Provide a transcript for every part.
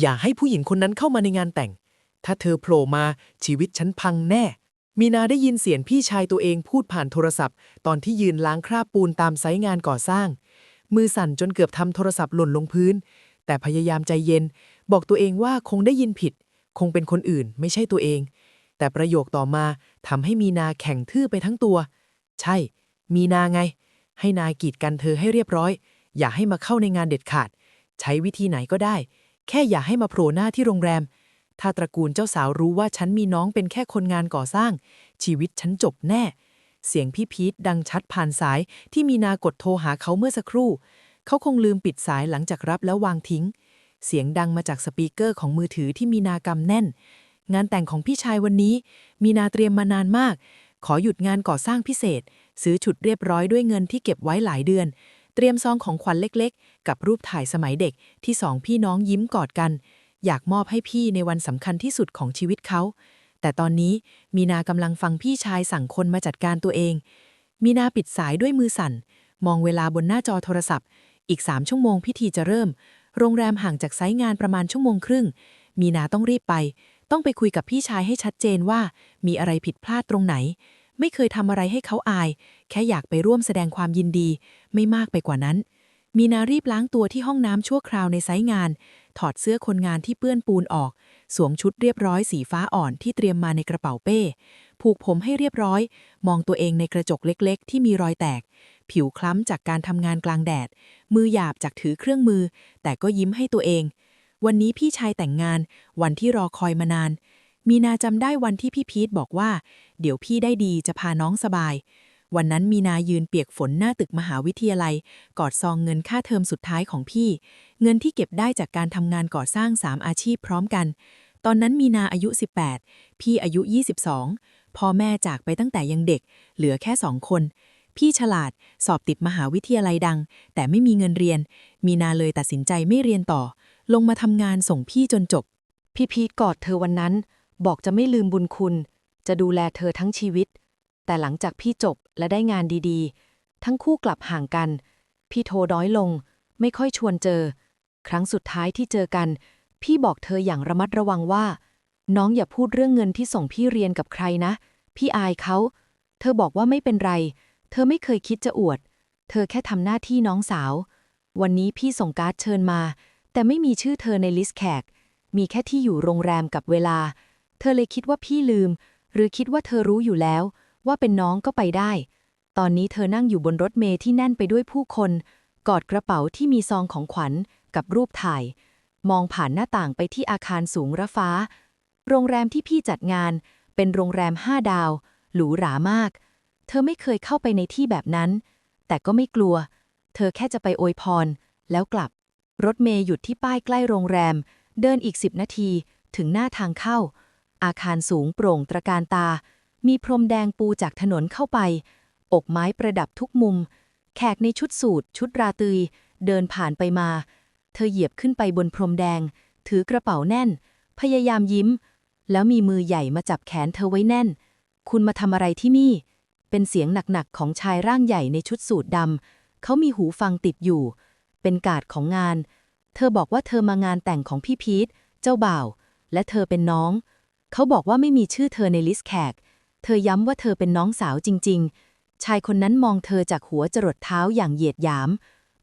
อย่าให้ผู้หญิงคนนั้นเข้ามาในงานแต่ง ถ้าเธอโผล่มาชีวิตฉันพังแน่ มีนาได้ยินเสียงพี่ชายตัวเองพูดผ่านโทรศัพท์ ตอนที่ยืนล้างคราบปูนตามไซต์งานก่อสร้าง มือสั่นจนเกือบทำโทรศัพท์หล่นลงพื้น แต่พยายามใจเย็น บอกตัวเองว่าคงได้ยินผิด คงเป็นคนอื่นไม่ใช่ตัวเอง แต่ประโยคต่อมาทำให้มีนาแข่งทื่อไปทั้งตัว ใช่ มีนาไง ให้นายกีดกันเธอให้เรียบร้อย อย่าให้มาเข้าในงานเด็ดขาด ใช้วิธีไหนก็ได้ แค่อย่าให้มาโผล่หน้าที่โรงแรม ถ้าตระกูลเจ้าสาวรู้ว่าฉันมีน้องเป็นแค่คนงานก่อสร้าง ชีวิตฉันจบแน่ เสียงพี่พีทดังชัดผ่านสายที่มีนากดโทรหาเขาเมื่อสักครู่ เขาคงลืมปิดสายหลังจากรับแล้ววางทิ้ง เสียงดังมาจากสปีกเกอร์ของมือถือที่มีนากำแน่น งานแต่งของพี่ชายวันนี้ มีนาเตรียมมานานมาก ขอหยุดงานก่อสร้างพิเศษ ซื้อฉุดเรียบร้อยด้วยเงินที่เก็บไว้หลายเดือน เตรียมซองของขวัญเล็กๆ กับรูปถ่ายสมัยเด็กที่สองพี่น้องยิ้มกอดกัน อยากมอบให้พี่ในวันสำคัญที่สุดของชีวิตเขา แต่ตอนนี้มีนากำลังฟังพี่ชายสั่งคนมาจัดการตัวเอง มีนาปิดสายด้วยมือสั่น มองเวลาบนหน้าจอโทรศัพท์ อีกสามชั่วโมงพิธีจะเริ่ม โรงแรมห่างจากไซต์งานประมาณชั่วโมงครึ่ง มีนาต้องรีบไป ต้องไปคุยกับพี่ชายให้ชัดเจนว่า มีอะไรผิดพลาดตรงไหน ไม่เคยทำอะไรให้เขาอาย แค่อยากไปร่วมแสดงความยินดี ไม่มากไปกว่านั้น มีนารีบล้างตัวที่ห้องน้ำชั่วคราวในไซต์งาน ถอดเสื้อคนงานที่เปื้อนปูนออก สวมชุดเรียบร้อยสีฟ้าอ่อนที่เตรียมมาในกระเป๋าเป้ ผูกผมให้เรียบร้อย มองตัวเองในกระจกเล็กๆ ที่มีรอยแตก ผิวคล้ำจากการทำงานกลางแดด มือหยาบจากถือเครื่องมือ แต่ก็ยิ้มให้ตัวเอง วันนี้พี่ชายแต่งงาน วันที่รอคอยมานาน มีนาจำได้วันที่พี่พีทบอกว่า เดี๋ยวพี่ได้ดีจะพาน้องสบาย วันนั้นมีนายืนเปียกฝนหน้าตึกมหาวิทยาลัย กอดซองเงินค่าเทอมสุดท้ายของพี่ เงินที่เก็บได้จากการทำงานก่อสร้าง3อาชีพพร้อมกัน ตอนนั้นมีนาอายุ 18 พี่อายุ 22 พ่อแม่จากไปตั้งแต่ยังเด็ก เหลือแค่สองคน พี่ฉลาดสอบติดมหาวิทยาลัยดัง แต่ไม่มีเงินเรียน มีนาเลยตัดสินใจไม่เรียนต่อ ลงมาทำงานส่งพี่จนจบ พี่พีทกอดเธอวันนั้น บอกจะไม่ลืมบุญคุณ จะดูแลเธอทั้งชีวิต แต่หลังจากพี่จบและได้งานดีๆ ทั้งคู่กลับห่างกัน พี่โทรน้อยลง ไม่ค่อยชวนเจอ ครั้งสุดท้ายที่เจอกัน พี่บอกเธออย่างระมัดระวังว่า น้องอย่าพูดเรื่องเงินที่ส่งพี่เรียนกับใครนะ พี่อายเขา เธอบอกว่าไม่เป็นไร เธอไม่เคยคิดจะอวด เธอแค่ทำหน้าที่น้องสาว วันนี้พี่ส่งการ์ดเชิญมา แต่ไม่มีชื่อเธอในลิสต์แขก มีแค่ที่อยู่โรงแรมกับเวลา เธอเลยคิดว่าพี่ลืม หรือคิดว่าเธอรู้อยู่แล้ว ว่าเป็นน้องก็ไปได้ ตอนนี้เธอนั่งอยู่บนรถเมล์ที่แน่นไปด้วยผู้คน กอดกระเป๋าที่มีซองของขวัญกับรูปถ่าย มองผ่านหน้าต่างไปที่อาคารสูงระฟ้า โรงแรมที่พี่จัดงาน เป็นโรงแรมห้าดาว หรูหรามาก เธอไม่เคยเข้าไปในที่แบบนั้น แต่ก็ไม่กลัว เธอแค่จะไปอวยพร แล้วกลับ รถเมย์หยุดที่ป้ายใกล้โรงแรม เดินอีกสิบนาทีถึงหน้าทางเข้า อาคารสูงโปร่งตระการตา มีพรมแดงปูจากถนนเข้าไป อกไม้ประดับทุกมุม แขกในชุดสูทชุดราตรีเดินผ่านไปมา เธอเหยียบขึ้นไปบนพรมแดง ถือกระเป๋าแน่น พยายามยิ้ม แล้วมีมือใหญ่มาจับแขนเธอไว้แน่น คุณมาทำอะไรที่นี่ เป็นเสียงหนักๆของชายร่างใหญ่ในชุดสูทดำเขามีหูฟังติดอยู่ เป็นกาดของงาน เธอบอกว่าเธอมางานแต่งของพี่พีทเจ้าบ่าว และเธอเป็นน้อง เขาบอกว่าไม่มีชื่อเธอในลิสต์แขก เธอย้ำว่าเธอเป็นน้องสาวจริง ๆ ชายคนนั้นมองเธอจากหัวจรดเท้าอย่างเหยียดหยาม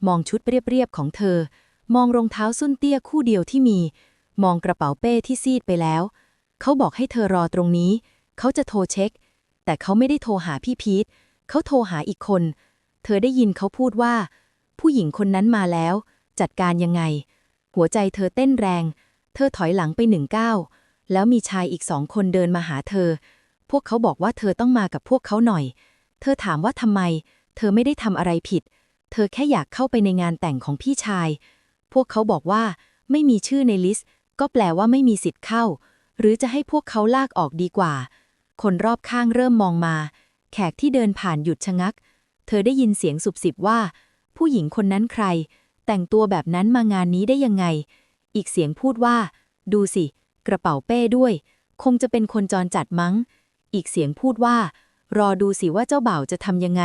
มองชุดเรียบๆของเธอ มองรองเท้าส้นเตี้ยคู่เดียวที่มี มองกระเป๋าเป้ที่ซีดไปแล้ว เขาบอกให้เธอรอตรงนี้ เขาจะโทรเช็ค แต่เขาไม่ได้โทรหาพี่พีท เขาโทรหาอีกคน เธอได้ยินเขาพูดว่า ผู้หญิงคนนั้นมาแล้ว จัดการยังไง หัวใจเธอเต้นแรง เธอถอยหลังไปหนึ่งก้าว แล้วมีชายอีกสองคนเดินมาหาเธอ พวกเขาบอกว่าเธอต้องมากับพวกเขาหน่อย เธอถามว่าทำไม เธอไม่ได้ทำอะไรผิด เธอแค่อยากเข้าไปในงานแต่งของพี่ชาย พวกเขาบอกว่า ไม่มีชื่อในลิสต์ ก็แปลว่าไม่มีสิทธิ์เข้า หรือจะให้พวกเขาลากออกดีกว่า คนรอบข้างเริ่มมองมา แขกที่เดินผ่านหยุดชะงัก เธอได้ยินเสียงสุบสิบว่า ผู้หญิงคนนั้นใคร แต่งตัวแบบนั้นมางานนี้ได้ยังไง อีกเสียงพูดว่า ดูสิ กระเป๋าเป้ด้วย คงจะเป็นคนจรจัดมั้ง อีกเสียงพูดว่า รอดูสิว่าเจ้าบ่าวจะทำยังไง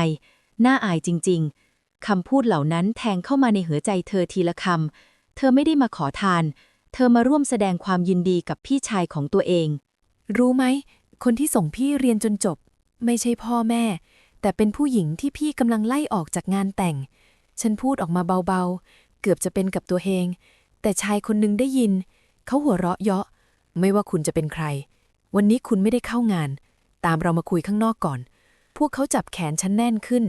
น่าอายจริง ๆคำพูดเหล่านั้นแทงเข้ามาในหัวใจเธอทีละคำ เธอไม่ได้มาขอทาน เธอมาร่วมแสดงความยินดีกับพี่ชายของตัวเอง รู้ไหม คนที่ส่งพี่เรียนจนจบ ไม่ใช่พ่อแม่ แต่เป็นผู้หญิงที่พี่กำลังไล่ออกจากงานแต่ง ฉันพูดออกมาเบาๆ เกือบจะเป็นกับตัวเองแต่ชายคนหนึงได้ยิน เขาหัวเราะเยาะ ไม่ว่าคุณจะเป็นใคร วันนี้คุณไม่ได้เข้างาน ตามเรามาคุยข้างนอกก่อน พวกเขาจับแขนฉันแน่นขึ้น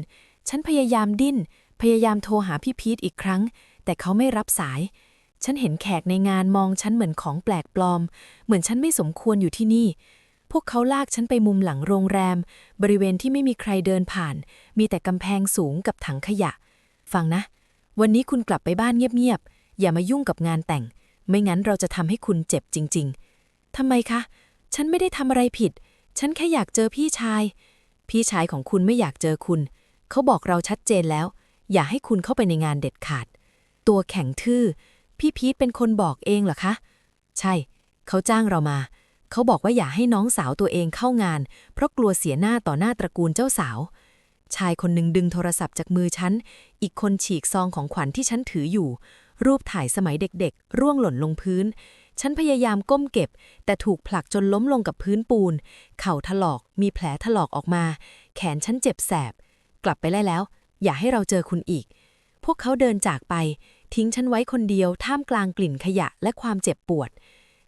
ฉันพยายามดิ้น พยายามโทรหาพี่พีทอีกครั้ง แต่เขาไม่รับสาย ฉันเห็นแขกในงานมองฉันเหมือนของแปลกปลอม เหมือนฉันไม่สมควรอยู่ที่นี่ พวกเขาลากฉันไปมุมหลังโรงแรม บริเวณที่ไม่มีใครเดินผ่าน มีแต่กำแพงสูงกับถังขยะ ฟังนะ วันนี้คุณกลับไปบ้านเงียบๆ อย่ามายุ่งกับงานแต่ง ไม่งั้นเราจะทำให้คุณเจ็บจริง ๆ ทำไมคะ ฉันไม่ได้ทำอะไรผิด ฉันแค่อยากเจอพี่ชาย พี่ชายของคุณไม่อยากเจอคุณ เขาบอกเราชัดเจนแล้ว อย่าให้คุณเข้าไปในงานเด็ดขาด ตัวแข็งทื่อ พี่พีทเป็นคนบอกเองเหรอคะ ใช่ เขาจ้างเรามา เขาบอกว่าอย่าให้น้องสาวตัวเองเข้างาน เพราะกลัวเสียหน้าต่อหน้าตระกูลเจ้าสาว ชายคนหนึ่งดึงโทรศัพท์จากมือฉัน อีกคนฉีกซองของขวัญที่ฉันถืออยู่ รูปถ่ายสมัยเด็กๆ ร่วงหล่นลงพื้น ฉันพยายามก้มเก็บ แต่ถูกผลักจนล้มลงกับพื้นปูน เข่าถลอก มีแผลถลอกออกมา แขนฉันเจ็บแสบ กลับไปได้แล้ว อย่าให้เราเจอคุณอีก พวกเขาเดินจากไป ทิ้งฉันไว้คนเดียว ท่ามกลางกลิ่นขยะและความเจ็บปวด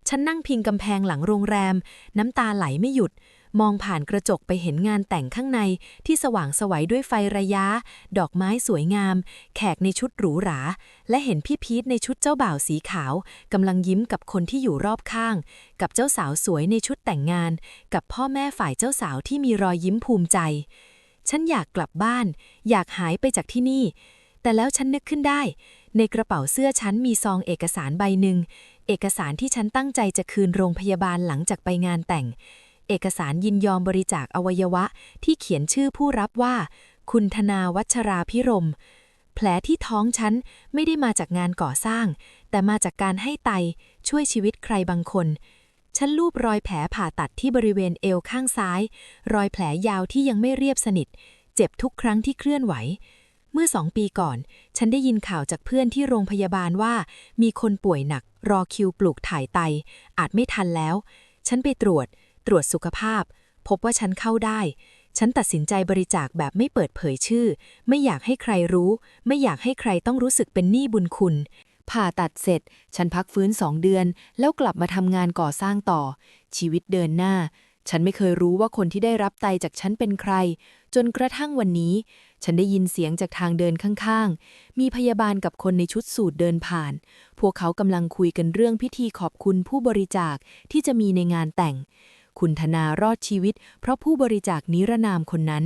ฉันนั่งพิงกำแพงหลังโรงแรม น้ำตาไหลไม่หยุด มองผ่านกระจกไปเห็นงานแต่งข้างในที่สว่างสวัยด้วยไฟระยะ ดอกไม้สวยงาม แขกในชุดหรูหรา และเห็นพี่พีทในชุดเจ้าบ่าวสีขาวกำลังยิ้มกับคนที่อยู่รอบข้าง กับเจ้าสาวสวยในชุดแต่งงาน กับพ่อแม่ฝ่ายเจ้าสาวที่มีรอยยิ้มภูมิใจ ฉันอยากกลับบ้าน อยากหายไปจากที่นี่ แต่แล้วฉันนึกขึ้นได้ ในกระเป๋าเสื้อฉันมีซองเอกสารใบหนึ่งเอกสารที่ฉันตั้งใจจะคืนโรงพยาบาลหลังจากไปงานแต่ง เอกสารยินยอมบริจาคอวัยวะที่เขียนชื่อผู้รับว่า คุณธนาวัชราพิรม แผลที่ท้องฉันไม่ได้มาจากงานก่อสร้าง แต่มาจากการให้ไตช่วยชีวิตใครบางคน ฉันลูบรอยแผลผ่าตัดที่บริเวณเอวข้างซ้าย รอยแผลยาวที่ยังไม่เรียบสนิท เจ็บทุกครั้งที่เคลื่อนไหวเมื่อสองปีก่อน ฉันได้ยินข่าวจากเพื่อนที่โรงพยาบาลว่า มีคนป่วยหนัก รอคิวปลูกถ่ายไต อาจไม่ทันแล้ว ฉันไปตรวจ ตรวจสุขภาพ พบว่าฉันเข้าได้ ฉันตัดสินใจบริจาคแบบไม่เปิดเผยชื่อ ไม่อยากให้ใครรู้ ไม่อยากให้ใครต้องรู้สึกเป็นหนี้บุญคุณ ผ่าตัดเสร็จ ฉันพักฟื้นสองเดือน แล้วกลับมาทำงานก่อสร้างต่อ ชีวิตเดินหน้า ฉันไม่เคยรู้ว่าคนที่ได้รับไตจากฉันเป็นใคร จนกระทั่งวันนี้ ฉันได้ยินเสียงจากทางเดินข้างๆ มีพยาบาลกับคนในชุดสูทเดินผ่าน พวกเขากำลังคุยกันเรื่องพิธีขอบคุณผู้บริจาคที่จะมีในงานแต่ง คุณธนารอดชีวิต เพราะผู้บริจาคนิรนามคนนั้น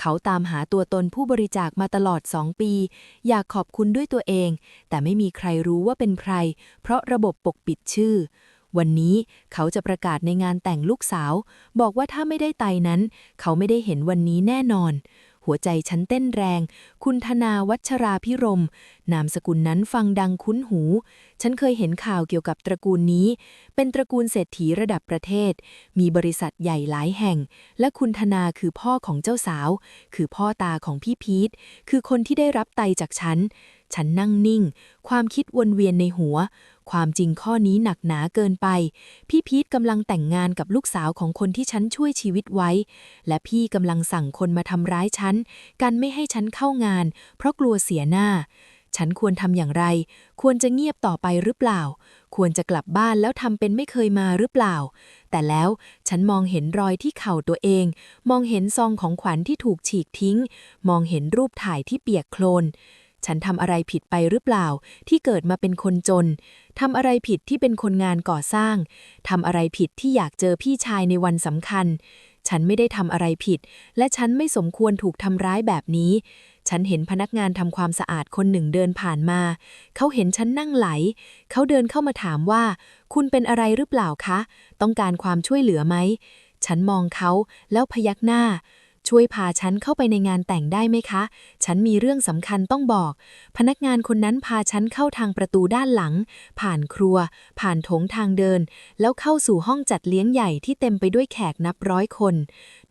เขาตามหาตัวตนผู้บริจาคมาตลอดสองปี อยากขอบคุณด้วยตัวเอง แต่ไม่มีใครรู้ว่าเป็นใคร เพราะระบบปกปิดชื่อ วันนี้เขาจะประกาศในงานแต่งลูกสาว บอกว่าถ้าไม่ได้ไตนั้น เขาไม่ได้เห็นวันนี้แน่นอน หัวใจฉันเต้นแรง คุณธนาวัชราพิรม นามสกุลนั้นฟังดังคุ้นหู ฉันเคยเห็นข่าวเกี่ยวกับตระกูลนี้ เป็นตระกูลเศรษฐีระดับประเทศ มีบริษัทใหญ่หลายแห่ง และคุณธนาคือพ่อของเจ้าสาว คือพ่อตาของพี่พีท คือคนที่ได้รับไตจากฉัน ฉันนั่งนิ่ง ความคิดวนเวียนในหัว ความจริงข้อนี้หนักหนาเกินไป พี่พีทกำลังแต่งงานกับลูกสาวของคนที่ฉันช่วยชีวิตไว้ และพี่กำลังสั่งคนมาทำร้ายฉัน กันไม่ให้ฉันเข้างาน เพราะกลัวเสียหน้า ฉันควรทำอย่างไร ควรจะเงียบต่อไปหรือเปล่า ควรจะกลับบ้านแล้วทำเป็นไม่เคยมาหรือเปล่า แต่แล้วฉันมองเห็นรอยที่เข่าตัวเอง มองเห็นซองของขวัญที่ถูกฉีกทิ้ง มองเห็นรูปถ่ายที่เปียกโคลน ฉันทำอะไรผิดไปหรือเปล่า ที่เกิดมาเป็นคนจน ทำอะไรผิดที่เป็นคนงานก่อสร้าง ทำอะไรผิดที่อยากเจอพี่ชายในวันสำคัญ ฉันไม่ได้ทำอะไรผิด และฉันไม่สมควรถูกทำร้ายแบบนี้ ฉันเห็นพนักงานทำความสะอาดคนหนึ่งเดินผ่านมา เขาเห็นฉันนั่งไหล เขาเดินเข้ามาถามว่า คุณเป็นอะไรหรือเปล่าคะ ต้องการความช่วยเหลือไหม ฉันมองเขาแล้วพยักหน้า ช่วยพาฉันเข้าไปในงานแต่งได้ไหมคะ ฉันมีเรื่องสำคัญต้องบอก พนักงานคนนั้นพาฉันเข้าทางประตูด้านหลัง ผ่านครัว ผ่านโถงทางเดิน แล้วเข้าสู่ห้องจัดเลี้ยงใหญ่ที่เต็มไปด้วยแขกนับร้อยคน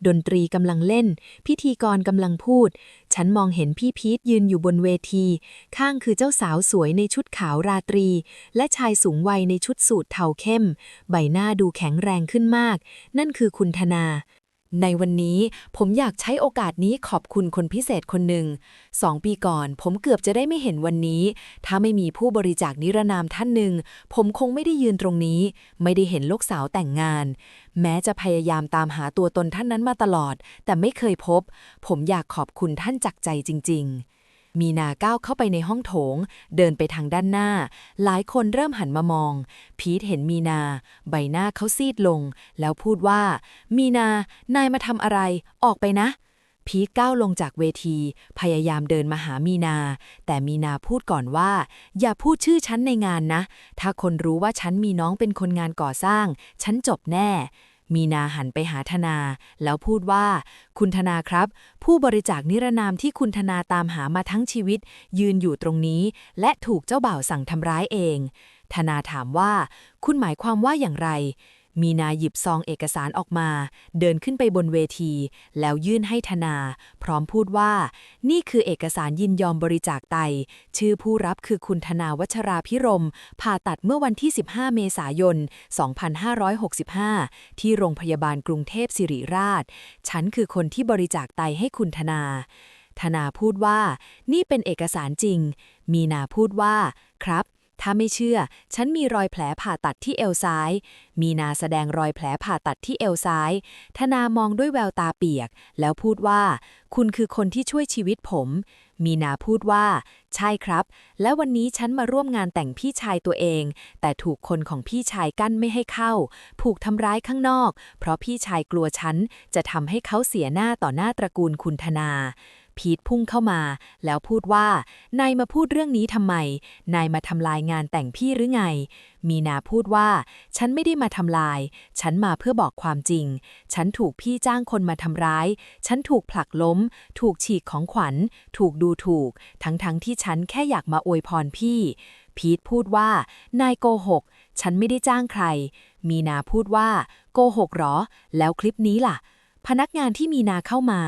ดนตรีกำลังเล่น พิธีกรกำลังพูด ฉันมองเห็นพี่พีทยืนอยู่บนเวที ข้างคือเจ้าสาวสวยในชุดขาวราตรี และชายสูงวัยในชุดสูทเทาเข้ม ใบหน้าดูแข็งแรงขึ้นมาก นั่นคือคุณธนา ในวันนี้ผมอยากใช้โอกาสนี้ขอบคุณคนพิเศษคนหนึ่งสองปีก่อน ผมเกือบจะได้ไม่เห็นวันนี้ ถ้าไม่มีผู้บริจาคนิรนามท่านหนึ่ง ผมคงไม่ได้ยืนตรงนี้ ไม่ได้เห็นลูกสาวแต่งงาน แม้จะพยายามตามหาตัวตนท่านนั้นมาตลอด แต่ไม่เคยพบ ผมอยากขอบคุณท่านจากใจจริง ๆ มีนาก้าวเข้าไปในห้องโถง เดินไปทางด้านหน้า หลายคนเริ่มหันมามอง พีทเห็นมีนา ใบหน้าเขาซีดลง แล้วพูดว่า มีนา นายมาทำอะไร ออกไปนะ พีทก้าวลงจากเวที พยายามเดินมาหามีนา แต่มีนาพูดก่อนว่า อย่าพูดชื่อฉันในงานนะ ถ้าคนรู้ว่าฉันมีน้องเป็นคนงานก่อสร้าง ฉันจบแน่ มีนาหันไปหาธนา แล้วพูดว่า คุณธนาครับ ผู้บริจาคนิรนามที่คุณธนาตามหามาทั้งชีวิต ยืนอยู่ตรงนี้ และถูกเจ้าบ่าวสั่งทำร้ายเอง ธนาถามว่า คุณหมายความว่าอย่างไร มีนาหยิบซองเอกสารออกมา เดินขึ้นไปบนเวที แล้วยื่นให้ธนา พร้อมพูดว่า นี่คือเอกสารยินยอมบริจาคไต ชื่อผู้รับคือคุณธนาวัชราพิรม ผ่าตัดเมื่อวันที่ 15 เมษายน 2565 ที่โรงพยาบาลกรุงเทพสิริราช ฉันคือคนที่บริจาคไตให้คุณธนา ธนาพูดว่า นี่เป็นเอกสารจริง มีนาพูดว่า ครับ ถ้าไม่เชื่อ ฉันมีรอยแผลผ่าตัดที่เอวซ้าย มีนาแสดงรอยแผลผ่าตัดที่เอวซ้าย ธนามองด้วยแววตาเปียก แล้วพูดว่า คุณคือคนที่ช่วยชีวิตผม มีนาพูดว่า ใช่ครับ และวันนี้ฉันมาร่วมงานแต่งพี่ชายตัวเอง แต่ถูกคนของพี่ชายกั้นไม่ให้เข้า ผูกทำร้ายข้างนอก เพราะพี่ชายกลัวฉันจะทำให้เขาเสียหน้าต่อหน้าตระกูลคุณธนา พีทพุ่งเข้ามา แล้วพูดว่า นายมาพูดเรื่องนี้ทำไม นายมาทำลายงานแต่งพี่หรือไง มีนาพูดว่า ฉันไม่ได้มาทำลาย ฉันมาเพื่อบอกความจริง ฉันถูกพี่จ้างคนมาทำร้าย ฉันถูกผลักล้ม ถูกฉีกของขวัญ ถูกดูถูก ทั้งๆทที่ฉันแค่อยากมาอวยพรพี่ พีทพูดว่า นายโกหก ฉันไม่ได้จ้างใคร มีนาพูดว่า โกหกเหรอ แล้วคลิปนี้ล่ะ พนักงานที่มีนาเข้ามา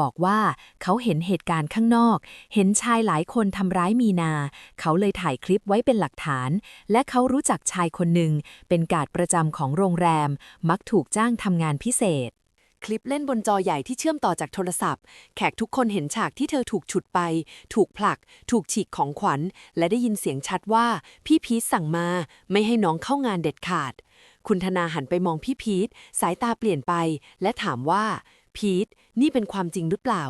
บอกว่าเขาเห็นเหตุการณ์ข้างนอก เห็นชายหลายคนทำร้ายมีนา เขาเลยถ่ายคลิปไว้เป็นหลักฐาน และเขารู้จักชายคนหนึ่ง เป็นการ์ดประจำของโรงแรม มักถูกจ้างทำงานพิเศษคลิปเล่นบนจอใหญ่ที่เชื่อมต่อจากโทรศัพท์ แขกทุกคนเห็นฉากที่เธอถูกฉุดไป ถูกผลัก ถูกฉีกของขวัญ และได้ยินเสียงชัดว่า พี่พีทสั่งมา ไม่ให้น้องเข้างานเด็ดขาด คุณธนาหันไปมองพี่พีทสายตาเปลี่ยนไป และถามว่า พีทนี่เป็นความจริงหรือเปล่า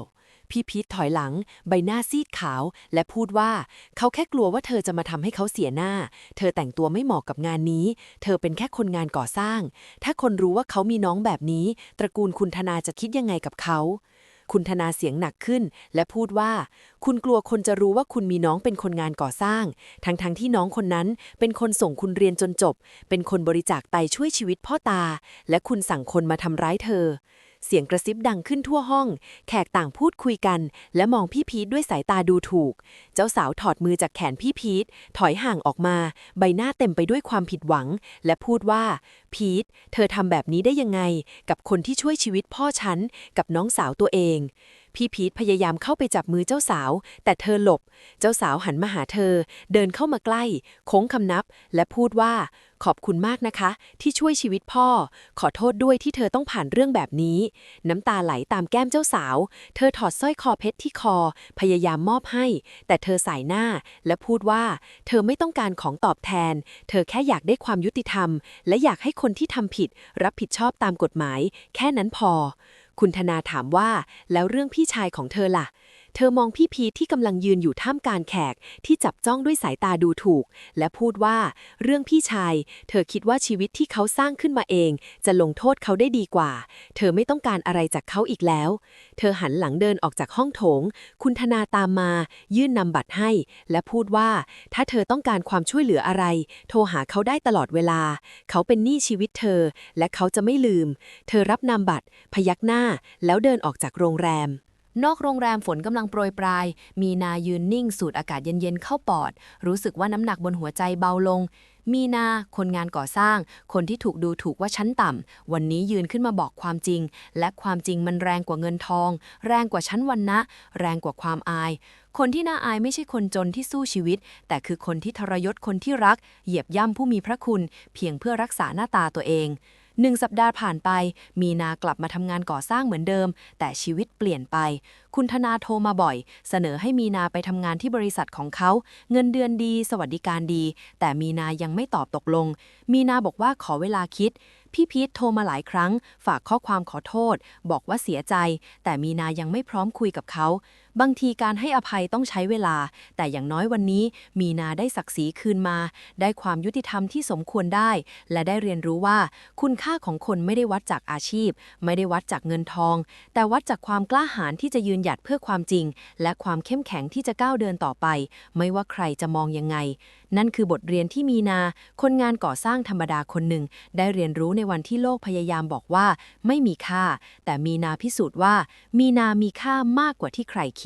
พี่พีทถอยหลัง ใบหน้าซีดขาว และพูดว่า เขาแค่กลัวว่าเธอจะมาทำให้เขาเสียหน้า เธอแต่งตัวไม่เหมาะกับงานนี้ เธอเป็นแค่คนงานก่อสร้าง ถ้าคนรู้ว่าเขามีน้องแบบนี้ ตระกูลคุณธนาจะคิดยังไงกับเขา คุณธนาเสียงหนักขึ้น และพูดว่า คุณกลัวคนจะรู้ว่าคุณมีน้องเป็นคนงานก่อสร้าง ทั้งๆทที่น้องคนนั้นเป็นคนส่งคุณเรียนจนจบ เป็นคนบริจาคไตช่วยชีวิตพ่อตา และคุณสั่งคนมาทำร้ายเธอ เสียงกระซิบดังขึ้นทั่วห้อง แขกต่างพูดคุยกัน และมองพี่พีทด้วยสายตาดูถูก เจ้าสาวถอดมือจากแขนพี่พีทถอยห่างออกมา ใบหน้าเต็มไปด้วยความผิดหวัง และพูดว่า พีทเธอทำแบบนี้ได้ยังไง กับคนที่ช่วยชีวิตพ่อฉันกับน้องสาวตัวเอง พี่พีทพยายามเข้าไปจับมือเจ้าสาว แต่เธอหลบ เจ้าสาวหันมาหาเธอ เดินเข้ามาใกล้ โค้งคำนับ และพูดว่า ขอบคุณมากนะคะ ที่ช่วยชีวิตพ่อ ขอโทษด้วยที่เธอต้องผ่านเรื่องแบบนี้ น้ำตาไหลตามแก้มเจ้าสาว เธอถอดสร้อยคอเพชรที่คอ พยายามมอบให้ แต่เธอสายหน้า และพูดว่า เธอไม่ต้องการของตอบแทน เธอแค่อยากได้ความยุติธรรม และอยากให้คนที่ทำผิด รับผิดชอบตามกฎหมาย แค่นั้นพอ คุณธนาถามว่า แล้วเรื่องพี่ชายของเธอล่ะ เธอมองพี่พีทที่กำลังยืนอยู่ท่ามกลางแขกที่จับจ้องด้วยสายตาดูถูก และพูดว่าเรื่องพี่ชาย เธอคิดว่าชีวิตที่เขาสร้างขึ้นมาเอง จะลงโทษเขาได้ดีกว่า เธอไม่ต้องการอะไรจากเขาอีกแล้ว เธอหันหลังเดินออกจากห้องโถง คุณธนาตามมา ยื่นนำบัตรให้ และพูดว่าถ้าเธอต้องการความช่วยเหลืออะไร โทรหาเขาได้ตลอดเวลา เขาเป็นหนี้ชีวิตเธอ และเขาจะไม่ลืม เธอรับนำบัตร พยักหน้า แล้วเดินออกจากโรงแรม นอกโรงแรมฝนกำลังโปรยปลาย มีนายืนนิ่งสูดอากาศเย็นๆเข้าปอด รู้สึกว่าน้ำหนักบนหัวใจเบาลง มีนา คนงานก่อสร้าง คนที่ถูกดูถูกว่าชั้นต่ำ วันนี้ยืนขึ้นมาบอกความจริง และความจริงมันแรงกว่าเงินทอง แรงกว่าชั้นวันนะ แรงกว่าความอาย คนที่น่าอายไม่ใช่คนจนที่สู้ชีวิต แต่คือคนที่ทรยศคนที่รัก เหยียบย่ำผู้มีพระคุณ เพียงเพื่อรักษาหน้าตาตัวเอง หนึ่งสัปดาห์ผ่านไป มีนากลับมาทำงานก่อสร้างเหมือนเดิม แต่ชีวิตเปลี่ยนไป คุณธนาโทรมาบ่อย เสนอให้มีนาไปทำงานที่บริษัทของเขา เงินเดือนดี สวัสดิการดี แต่มีนายังไม่ตอบตกลง มีนาบอกว่าขอเวลาคิด พี่พีทโทรมาหลายครั้ง ฝากข้อความขอโทษ บอกว่าเสียใจ แต่มีนายังไม่พร้อมคุยกับเขา บางทีการให้อภัยต้องใช้เวลา แต่อย่างน้อยวันนี้ มีนาได้ศักดิ์ศรีคืนมา ได้ความยุติธรรมที่สมควรได้ และได้เรียนรู้ว่า คุณค่าของคนไม่ได้วัดจากอาชีพ ไม่ได้วัดจากเงินทอง แต่วัดจากความกล้าหาญที่จะยืนหยัดเพื่อความจริง และความเข้มแข็งที่จะก้าวเดินต่อไป ไม่ว่าใครจะมองยังไง นั่นคือบทเรียนที่มีนา คนงานก่อสร้างธรรมดาคนหนึ่ง ได้เรียนรู้ในวันที่โลกพยายามบอกว่า ไม่มีค่า แต่มีนาพิสูจน์ว่า มีนามีค่ามากกว่าที่ใครคิด